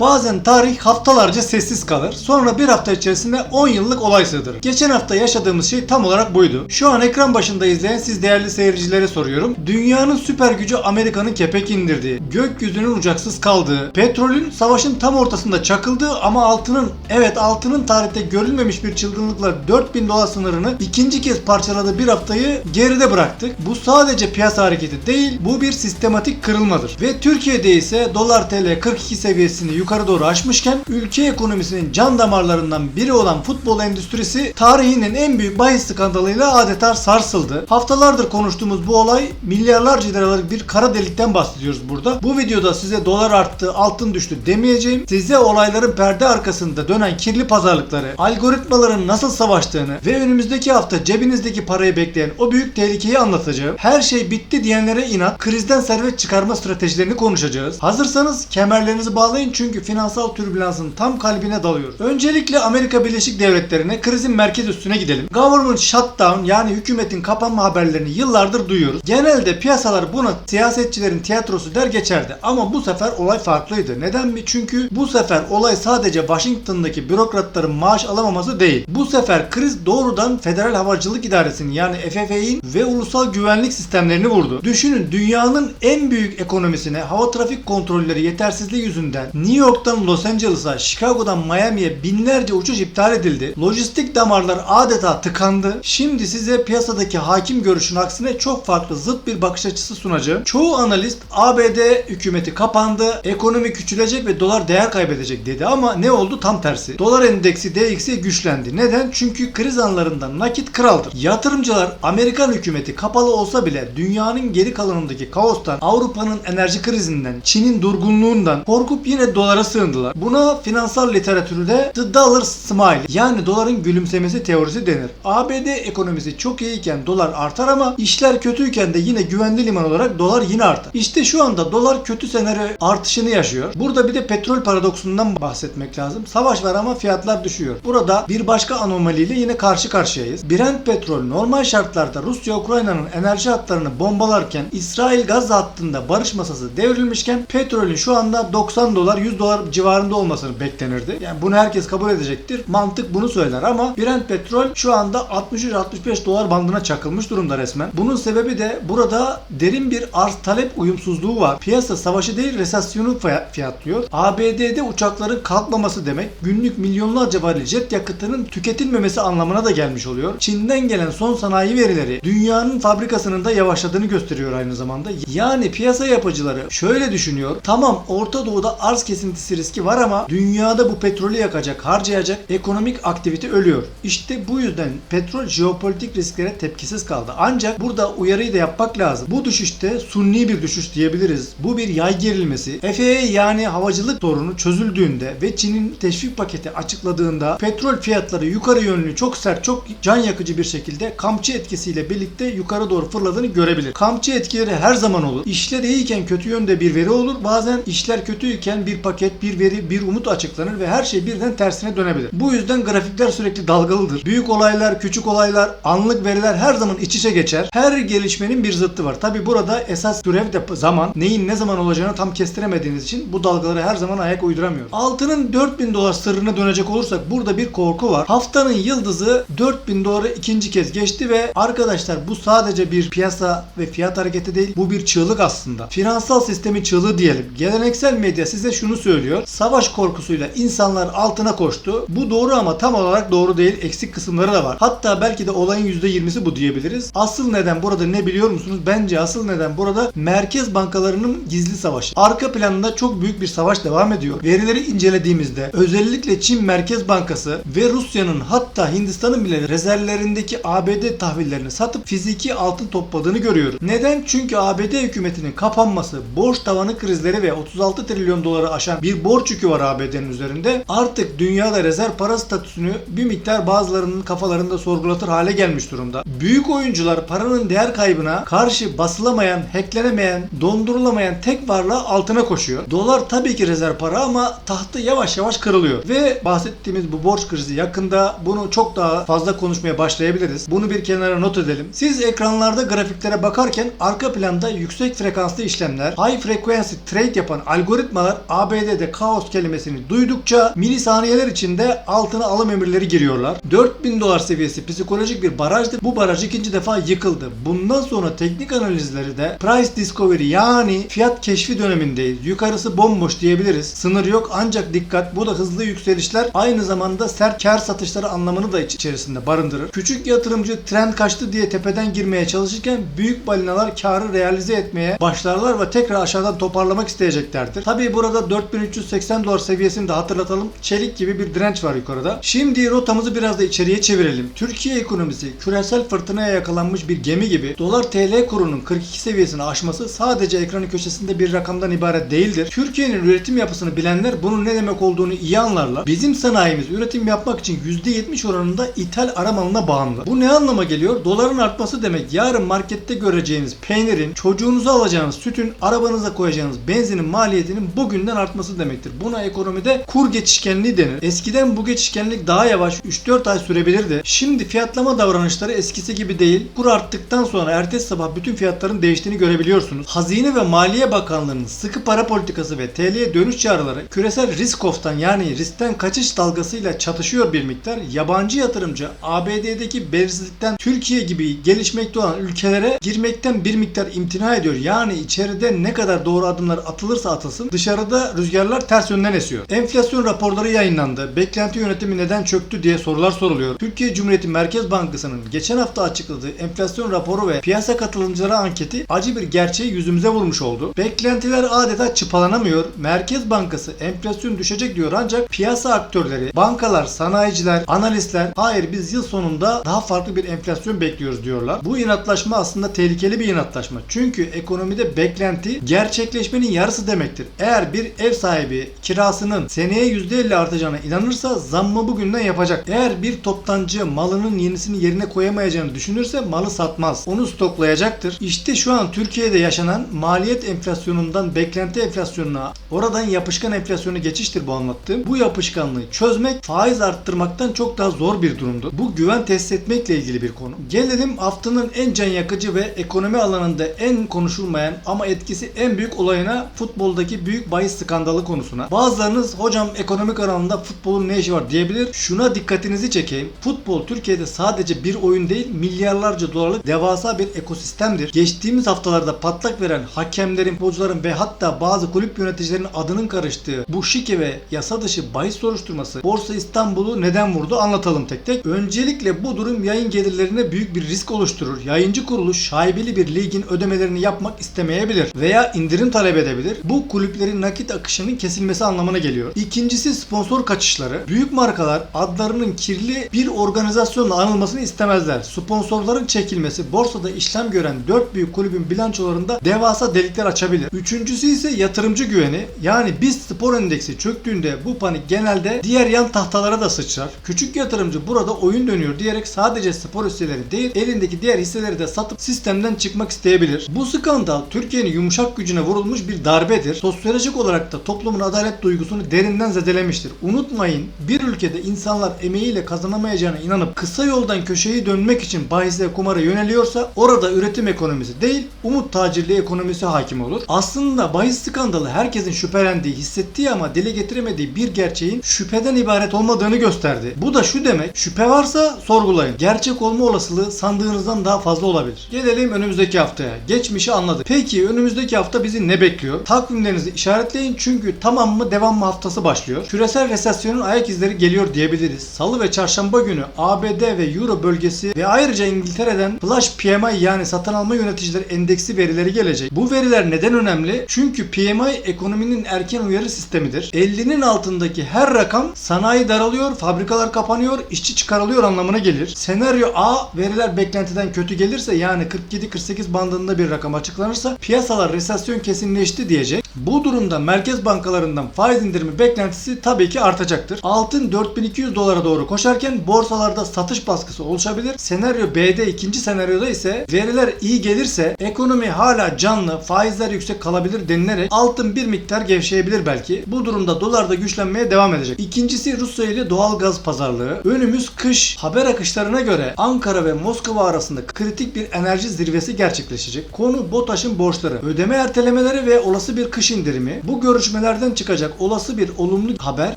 Bazen tarih haftalarca sessiz kalır. Sonra bir hafta içerisinde 10 yıllık olay sığdırır. Geçen hafta yaşadığımız şey tam olarak buydu. Şu an ekran başında izleyen siz değerli seyircilere soruyorum. Dünyanın süper gücü Amerika'nın kepek indirdiği, gökyüzünün ucaksız kaldığı, petrolün savaşın tam ortasında çakıldığı ama altının, evet altının tarihte görülmemiş bir çılgınlıkla 4000 dolar sınırını ikinci kez parçaladığı bir haftayı geride bıraktık. Bu sadece piyasa hareketi değil, bu bir sistematik kırılmadır. Ve Türkiye'de ise dolar TL 42 seviyesini yukarı doğru aşmışken ülke ekonomisinin can damarlarından biri olan futbol endüstrisi tarihinin en büyük bahis skandalıyla adeta sarsıldı. Haftalardır konuştuğumuz bu olay milyarlarca liralık bir kara delikten bahsediyoruz burada. Bu videoda size dolar arttı, altın düştü demeyeceğim. Size olayların perde arkasında dönen kirli pazarlıkları, algoritmaların nasıl savaştığını ve önümüzdeki hafta cebinizdeki parayı bekleyen o büyük tehlikeyi anlatacağım. Her şey bitti diyenlere inat, krizden servet çıkarma stratejilerini konuşacağız. Hazırsanız kemerlerinizi bağlayın çünkü finansal türbülansın tam kalbine dalıyoruz. Öncelikle Amerika Birleşik Devletleri'ne krizin merkez üstüne gidelim. Government shutdown yani hükümetin kapanma haberlerini yıllardır duyuyoruz. Genelde piyasalar buna siyasetçilerin tiyatrosu der geçerdi. Ama bu sefer olay farklıydı. Neden mi? Çünkü bu sefer olay sadece Washington'daki bürokratların maaş alamaması değil. Bu sefer kriz doğrudan Federal Havacılık İdaresi'nin yani FAA'nin ve ulusal güvenlik sistemlerini vurdu. Düşünün dünyanın en büyük ekonomisine hava trafik kontrolleri yetersizliği yüzünden New York'tan Los Angeles'a, Chicago'dan Miami'ye binlerce uçuş iptal edildi. Lojistik damarlar adeta tıkandı. Şimdi size piyasadaki hakim görüşün aksine çok farklı zıt bir bakış açısı sunacağım. Çoğu analist ABD hükümeti kapandı, ekonomi küçülecek ve dolar değer kaybedecek dedi ama ne oldu tam tersi. Dolar endeksi DXY güçlendi. Neden? Çünkü kriz anlarında nakit kraldır. Yatırımcılar Amerikan hükümeti kapalı olsa bile dünyanın geri kalanındaki kaostan, Avrupa'nın enerji krizinden, Çin'in durgunluğundan korkup yine dolara sığındılar. Buna finansal literatürde The Dollar Smile yani doların gülümsemesi teorisi denir. ABD ekonomisi çok iyiyken dolar artar ama işler kötüyken de yine güvenli liman olarak dolar yine artar. İşte şu anda dolar kötü senaryo artışını yaşıyor. Burada bir de petrol paradoksundan bahsetmek lazım. Savaş var ama fiyatlar düşüyor. Burada bir başka anomaliyle yine karşı karşıyayız. Brent petrol normal şartlarda Rusya Ukrayna'nın enerji hatlarını bombalarken İsrail Gazze hattında barış masası devrilmişken petrolün şu anda 90 dolar 100 dolar civarında olmasını beklenirdi. Yani bunu herkes kabul edecektir. Mantık bunu söyler ama Brent petrol şu anda 63-65 dolar bandına çakılmış durumda resmen. Bunun sebebi de burada derin bir arz talep uyumsuzluğu var. Piyasa savaşı değil resesyonu fiya- fiyatlıyor. ABD'de uçakların kalkmaması demek günlük milyonlarca varil jet yakıtının tüketilmemesi anlamına da gelmiş oluyor. Çin'den gelen son sanayi verileri dünyanın fabrikasının da yavaşladığını gösteriyor aynı zamanda. Yani piyasa yapıcıları şöyle düşünüyor. Tamam Orta Doğu'da arz kesintisi riski var ama dünyada bu petrolü yakacak, harcayacak ekonomik aktivite ölüyor. İşte bu yüzden petrol jeopolitik risklere tepkisiz kaldı. Ancak burada uyarıyı da yapmak lazım. Bu düşüşte sunni bir düşüş diyebiliriz. Bu bir yay gerilmesi. FAA yani havacılık sorunu çözüldüğünde ve Çin'in teşvik paketi açıkladığında petrol fiyatları yukarı yönlü çok sert, çok can yakıcı bir şekilde kamçı etkisiyle birlikte yukarı doğru fırladığını görebilir. Kamçı etkileri her zaman olur. İşler iyiyken kötü yönde bir veri olur. Bazen işler kötüyken bir paket, bir veri, bir umut açıklanır ve her şey birden tersine dönebilir. Bu yüzden grafikler sürekli dalgalıdır. Büyük olaylar, küçük olaylar, anlık veriler her zaman iç içe geçer. Her gelişmenin bir zıttı var. Tabi burada esas görev de zaman, neyin ne zaman olacağını tam kestiremediğiniz için bu dalgalara her zaman ayak uyduramıyor. Altının 4000 dolar sırrına dönecek olursak burada bir korku var. Haftanın yıldızı 4000 doları ikinci kez geçti ve arkadaşlar bu sadece bir piyasa ve fiyat hareketi değil. Bu bir çığlık aslında. Finansal sistemin çığlığı diyelim. Geleneksel medya size şunu söylüyor. Savaş korkusuyla insanlar altına koştu. Bu doğru ama tam olarak doğru değil. Eksik kısımları da var. Hatta belki de olayın %20'si bu diyebiliriz. Asıl neden burada ne biliyor musunuz? Bence asıl neden burada merkez bankalarının gizli savaşı. Arka planında çok büyük bir savaş devam ediyor. Verileri incelediğimizde özellikle Çin Merkez Bankası ve Rusya'nın hatta Hindistan'ın bile rezervlerindeki ABD tahvillerini satıp fiziki altın topladığını görüyoruz. Neden? Çünkü ABD hükümetinin kapanması, borç tavanı krizleri ve 36 trilyon doları aşan bir borç yükü var ABD'nin üzerinde. Artık dünyada rezerv para statüsünü bir miktar bazılarının kafalarında sorgulatır hale gelmiş durumda. Büyük oyuncular paranın değer kaybına karşı basılamayan, hacklenemeyen, dondurulamayan tek varlığa altına koşuyor. Dolar tabii ki rezerv para ama tahtı yavaş yavaş kırılıyor. Ve bahsettiğimiz bu borç krizi yakında bunu çok daha fazla konuşmaya başlayabiliriz. Bunu bir kenara not edelim. Siz ekranlarda grafiklere bakarken arka planda yüksek frekanslı işlemler, high frequency trade yapan algoritmalar ABD ABD'de kaos kelimesini duydukça milisaniyeler içinde altına alım emirleri giriyorlar. 4000 dolar seviyesi psikolojik bir barajdı. Bu baraj ikinci defa yıkıldı. Bundan sonra teknik analizleri de price discovery yani fiyat keşfi dönemindeyiz. Yukarısı bomboş diyebiliriz. Sınır yok ancak dikkat bu da hızlı yükselişler aynı zamanda sert kar satışları anlamını da iç- içerisinde barındırır. Küçük yatırımcı trend kaçtı diye tepeden girmeye çalışırken büyük balinalar karı realize etmeye başlarlar ve tekrar aşağıdan toparlamak isteyeceklerdir. Tabii burada 4380 dolar seviyesini de hatırlatalım. Çelik gibi bir direnç var yukarıda. Şimdi rotamızı biraz da içeriye çevirelim. Türkiye ekonomisi küresel fırtınaya yakalanmış bir gemi gibi dolar TL kurunun 42 seviyesini aşması sadece ekranın köşesinde bir rakamdan ibaret değildir. Türkiye'nin üretim yapısını bilenler bunun ne demek olduğunu iyi anlarlar. Bizim sanayimiz üretim yapmak için %70 oranında ithal aramalına bağımlı. Bu ne anlama geliyor? Doların artması demek yarın markette göreceğiniz peynirin, çocuğunuza alacağınız sütün, arabanıza koyacağınız benzinin maliyetinin bugünden artması demektir. Buna ekonomide kur geçişkenliği denir. Eskiden bu geçişkenlik daha yavaş 3-4 ay sürebilirdi. Şimdi fiyatlama davranışları eskisi gibi değil. Kur arttıktan sonra ertesi sabah bütün fiyatların değiştiğini görebiliyorsunuz. Hazine ve Maliye Bakanlığı'nın sıkı para politikası ve TL'ye dönüş çağrıları küresel risk off'tan yani riskten kaçış dalgasıyla çatışıyor bir miktar. Yabancı yatırımcı ABD'deki belirsizlikten Türkiye gibi gelişmekte olan ülkelere girmekten bir miktar imtina ediyor. Yani içeride ne kadar doğru adımlar atılırsa atılsın dışarıda rüzgarlar ters yönden esiyor. Enflasyon raporları yayınlandı. Beklenti yönetimi neden çöktü diye sorular soruluyor. Türkiye Cumhuriyeti Merkez Bankası'nın geçen hafta açıkladığı enflasyon raporu ve piyasa katılımcıları anketi acı bir gerçeği yüzümüze vurmuş oldu. Beklentiler adeta çıpalanamıyor. Merkez Bankası enflasyon düşecek diyor ancak piyasa aktörleri, bankalar, sanayiciler, analistler hayır biz yıl sonunda daha farklı bir enflasyon bekliyoruz diyorlar. Bu inatlaşma aslında tehlikeli bir inatlaşma. Çünkü ekonomide beklenti gerçekleşmenin yarısı demektir. Eğer bir ev sahibi kirasının seneye %50 artacağına inanırsa zammı bugünden yapacak. Eğer bir toptancı malının yenisini yerine koyamayacağını düşünürse malı satmaz. Onu stoklayacaktır. İşte şu an Türkiye'de yaşanan maliyet enflasyonundan beklenti enflasyonuna oradan yapışkan enflasyonu geçiştir bu anlattığım. Bu yapışkanlığı çözmek faiz arttırmaktan çok daha zor bir durumdur. Bu güven tesis etmekle ilgili bir konu. Gelelim haftanın en can yakıcı ve ekonomi alanında en konuşulmayan ama etkisi en büyük olayına futboldaki büyük bahis skandalı konusuna. Bazılarınız hocam ekonomik alanında futbolun ne işi var diyebilir. Şuna dikkatinizi çekeyim. Futbol Türkiye'de sadece bir oyun değil milyarlarca dolarlık devasa bir ekosistemdir. Geçtiğimiz haftalarda patlak veren hakemlerin, futbolcuların ve hatta bazı kulüp yöneticilerinin adının karıştığı bu şike ve yasa dışı bahis soruşturması Borsa İstanbul'u neden vurdu anlatalım tek tek. Öncelikle bu durum yayın gelirlerine büyük bir risk oluşturur. Yayıncı kuruluş şaibeli bir ligin ödemelerini yapmak istemeyebilir veya indirim talep edebilir. Bu kulüplerin nakit akışının kesilmesi anlamına geliyor. İkincisi sponsor kaçışları. Büyük markalar adlarının kirli bir organizasyonla anılmasını istemezler. Sponsorların çekilmesi borsada işlem gören 4 büyük kulübün bilançolarında devasa delikler açabilir. Üçüncüsü ise yatırımcı güveni. Yani biz spor endeksi çöktüğünde bu panik genelde diğer yan tahtalara da sıçrar. Küçük yatırımcı burada oyun dönüyor diyerek sadece spor hisseleri değil elindeki diğer hisseleri de satıp sistemden çıkmak isteyebilir. Bu skandal Türkiye'nin yumuşak gücüne vurulmuş bir darbedir. Sosyolojik olarak da toplumun adalet duygusunu derinden zedelemiştir. Unutmayın bir ülkede insanlar emeğiyle kazanamayacağına inanıp kısa yoldan köşeyi dönmek için bahise kumara yöneliyorsa orada üretim ekonomisi değil umut tacirliği ekonomisi hakim olur. Aslında bahis skandalı herkesin şüphelendiği, hissettiği ama dile getiremediği bir gerçeğin şüpheden ibaret olmadığını gösterdi. Bu da şu demek, şüphe varsa sorgulayın. Gerçek olma olasılığı sandığınızdan daha fazla olabilir. Gelelim önümüzdeki haftaya. Geçmişi anladık. Peki önümüzdeki hafta bizi ne bekliyor? Takvimlerinizi işaretleyin çünkü tamam mı devam mı haftası başlıyor. Küresel resesyonun ayak izleri geliyor diyebiliriz. Salı ve çarşamba günü ABD ve Euro bölgesi ve ayrıca İngiltere'den Flash PMI yani satın alma yöneticileri endeksi verileri gelecek. Bu veriler neden önemli? Çünkü PMI ekonominin erken uyarı sistemidir. 50'nin altındaki her rakam sanayi daralıyor, fabrikalar kapanıyor, işçi çıkarılıyor anlamına gelir. Senaryo A veriler beklentiden kötü gelirse yani 47-48 bandında bir rakam açıklanırsa piyasalar resesyon kesinleşti diyecek. Bu durumda merkez bankalarından faiz indirimi beklentisi tabii ki artacaktır. Altın 4200 dolara doğru koşarken borsalarda satış baskısı oluşabilir. Senaryo B'de ikinci senaryoda ise veriler iyi gelirse ekonomi hala canlı, faizler yüksek kalabilir denilerek altın bir miktar gevşeyebilir belki. Bu durumda dolar da güçlenmeye devam edecek. İkincisi Rusya ile doğal gaz pazarlığı. Önümüz kış. Haber akışlarına göre Ankara ve Moskova arasında kritik bir enerji zirvesi gerçekleşecek. Konu BOTAŞ'ın borçları, ödeme ertelemeleri ve olası bir kış indirimi. Bu görüşme gelişmelerden çıkacak olası bir olumlu haber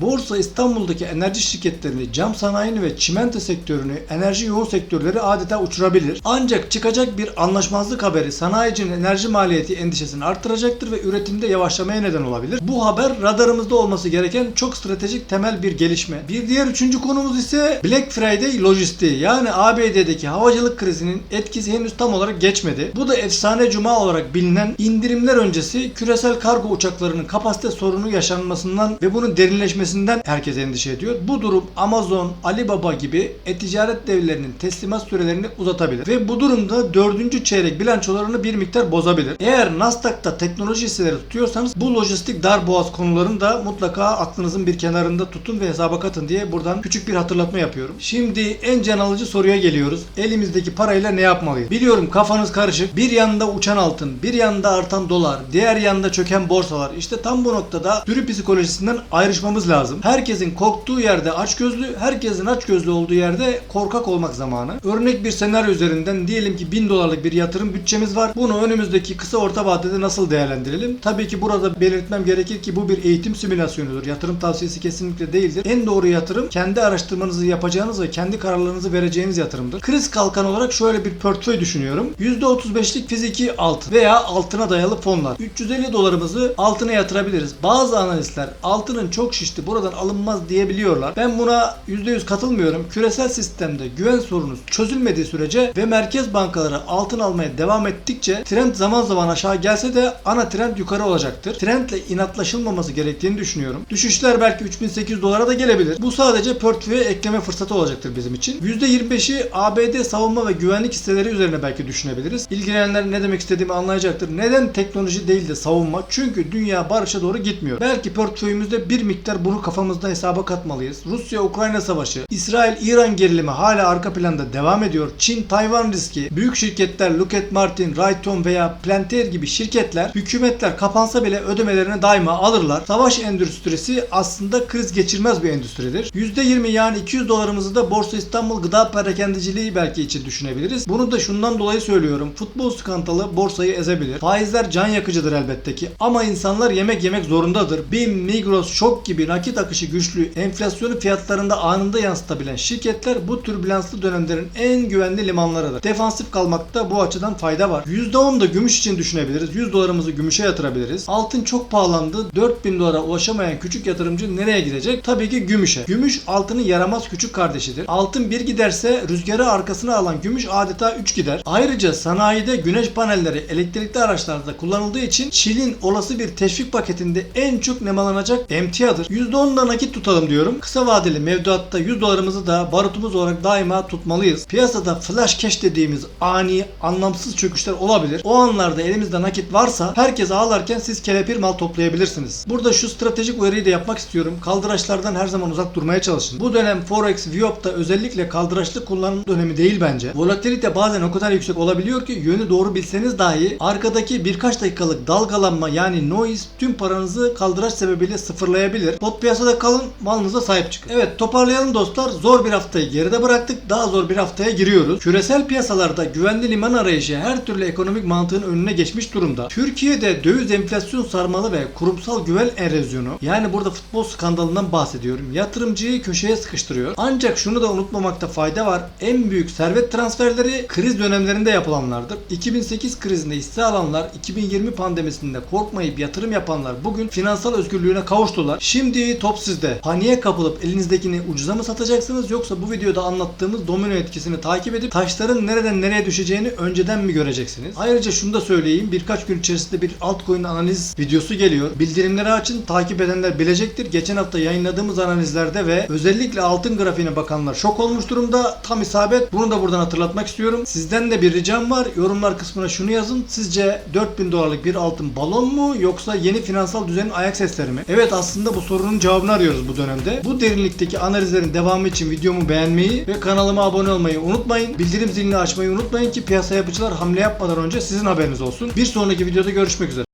Borsa İstanbul'daki enerji şirketlerini, cam sanayini ve çimento sektörünü, enerji yoğun sektörleri adeta uçurabilir. Ancak çıkacak bir anlaşmazlık haberi sanayicinin enerji maliyeti endişesini arttıracaktır ve üretimde yavaşlamaya neden olabilir. Bu haber radarımızda olması gereken çok stratejik temel bir gelişme. Bir diğer üçüncü konumuz ise Black Friday lojistiği. Yani ABD'deki havacılık krizinin etkisi henüz tam olarak geçmedi. Bu da efsane cuma olarak bilinen indirimler öncesi küresel kargo uçaklarının kapasite sorunu yaşanmasından ve bunun derinleşmesinden herkes endişe ediyor. Bu durum Amazon, Alibaba gibi e-ticaret devlerinin teslimat sürelerini uzatabilir. Ve bu durumda dördüncü çeyrek bilançolarını bir miktar bozabilir. Eğer Nasdaq'ta teknoloji hisseleri tutuyorsanız bu lojistik darboğaz konularını da mutlaka aklınızın bir kenarında tutun ve hesaba katın diye buradan küçük bir hatırlatma yapıyorum. Şimdi en can alıcı soruya geliyoruz. Elimizdeki parayla ne yapmalıyız? Biliyorum kafanız karışık. Bir yanda uçan altın, bir yanda artan dolar, diğer yanda çöken borsalar. İşte tam bu noktada sürü psikolojisinden ayrışmamız lazım. Herkesin korktuğu yerde açgözlü, herkesin açgözlü olduğu yerde korkak olmak zamanı. Örnek bir senaryo üzerinden diyelim ki 1000 dolarlık bir yatırım bütçemiz var. Bunu önümüzdeki kısa orta vadede nasıl değerlendirelim? Tabii ki burada belirtmem gerekir ki bu bir eğitim simülasyonudur. Yatırım tavsiyesi kesinlikle değildir. En doğru yatırım kendi araştırmanızı yapacağınız ve kendi kararlarınızı vereceğiniz yatırımdır. Kriz kalkan olarak şöyle bir portföy düşünüyorum. %35'lik fiziki altın veya altına dayalı fonlar. 350 dolarımızı altına yatırabiliriz. Bazı analistler altının çok şişti buradan alınmaz diyebiliyorlar. Ben buna %100 katılmıyorum. Küresel sistemde güven sorunu çözülmediği sürece ve merkez bankaları altın almaya devam ettikçe trend zaman zaman aşağı gelse de ana trend yukarı olacaktır. Trendle inatlaşılmaması gerektiğini düşünüyorum. Düşüşler belki 3800 dolara da gelebilir. Bu sadece portföye ekleme fırsatı olacaktır bizim için. %25'i ABD savunma ve güvenlik hisseleri üzerine belki düşünebiliriz. İlgilenenler ne demek istediğimi anlayacaktır. Neden teknoloji değil de savunma? Çünkü dünya barışa doğru gitmiyor. Belki portföyümüzde bir miktar bunu kafamızda hesaba katmalıyız. Rusya-Ukrayna savaşı, İsrail-İran gerilimi hala arka planda devam ediyor. Çin-Tayvan riski, büyük şirketler Lockheed Martin, Raytheon veya Plantair gibi şirketler hükümetler kapansa bile ödemelerini daima alırlar. Savaş endüstrisi aslında kriz geçirmez bir endüstridir. %20 yani 200 dolarımızı da Borsa İstanbul gıda perakendiciliği belki için düşünebiliriz. Bunu da şundan dolayı söylüyorum. Futbol skandalı borsayı ezebilir. Faizler can yakıcıdır elbette ki. Ama insanlar yemek yemek zorundadır. BİM, Migros, Şok gibi nakit akışı güçlü, enflasyonu fiyatlarında anında yansıtabilen şirketler bu türbülanslı dönemlerin en güvenli limanlarıdır. Defansif kalmakta bu açıdan fayda var. %10 da gümüş için düşünebiliriz. 100 dolarımızı gümüşe yatırabiliriz. Altın çok pahalandı. 4000 dolara ulaşamayan küçük yatırımcı nereye gidecek? Tabii ki gümüşe. Gümüş altının yaramaz küçük kardeşidir. Altın bir giderse rüzgarı arkasına alan gümüş adeta 3 gider. Ayrıca sanayide güneş panelleri elektrikli araçlarda kullanıldığı için Çin'in olası bir teşvik paketinde en çok nemalanacak emtiadır. %10 da nakit tutalım diyorum. Kısa vadeli mevduatta 100 dolarımızı da barutumuz olarak daima tutmalıyız. Piyasada flash cash dediğimiz ani, anlamsız çöküşler olabilir. O anlarda elimizde nakit varsa herkes ağlarken siz kelepir mal toplayabilirsiniz. Burada şu stratejik uyarıyı da yapmak istiyorum. Kaldıraçlardan her zaman uzak durmaya çalışın. Bu dönem Forex, Viop'ta özellikle kaldıraçlı kullanım dönemi değil bence. Volatilite bazen o kadar yüksek olabiliyor ki yönü doğru bilseniz dahi arkadaki birkaç dakikalık dalgalanma yani noise tüm paranızı kaldıraç sebebiyle sıfırlayabilir. Bot piyasada kalın, malınıza sahip çıkın. Evet toparlayalım dostlar. Zor bir haftayı geride bıraktık. Daha zor bir haftaya giriyoruz. Küresel piyasalarda güvenli liman arayışı her türlü ekonomik mantığın önüne geçmiş durumda. Türkiye'de döviz enflasyon sarmalı ve kurumsal güven erozyonu yani burada futbol skandalından bahsediyorum. Yatırımcıyı köşeye sıkıştırıyor. Ancak şunu da unutmamakta fayda var. En büyük servet transferleri kriz dönemlerinde yapılanlardır. 2008 krizinde hisse alanlar, 2020 pandemisinde korkmayıp yatırım yapanlar bugün finansal özgürlüğüne kavuştular. Şimdi top sizde. Paniğe kapılıp elinizdekini ucuza mı satacaksınız yoksa bu videoda anlattığımız domino etkisini takip edip taşların nereden nereye düşeceğini önceden mi göreceksiniz? Ayrıca şunu da söyleyeyim. Birkaç gün içerisinde bir altcoin analiz videosu geliyor. Bildirimleri açın. Takip edenler bilecektir. Geçen hafta yayınladığımız analizlerde ve özellikle altın grafiğine bakanlar şok olmuş durumda. Tam isabet. Bunu da buradan hatırlatmak istiyorum. Sizden de bir ricam var. Yorumlar kısmına şunu yazın. Sizce 4000 dolarlık bir altın balon mu yoksa yeni finansal düzenin ayak sesleri mi? Evet aslında bu sorunun cevabını arıyoruz bu dönemde. Bu derinlikteki analizlerin devamı için videomu beğenmeyi ve kanalıma abone olmayı unutmayın. Bildirim zilini açmayı unutmayın ki piyasa yapıcılar hamle yapmadan önce sizin haberiniz olsun. Bir sonraki videoda görüşmek üzere.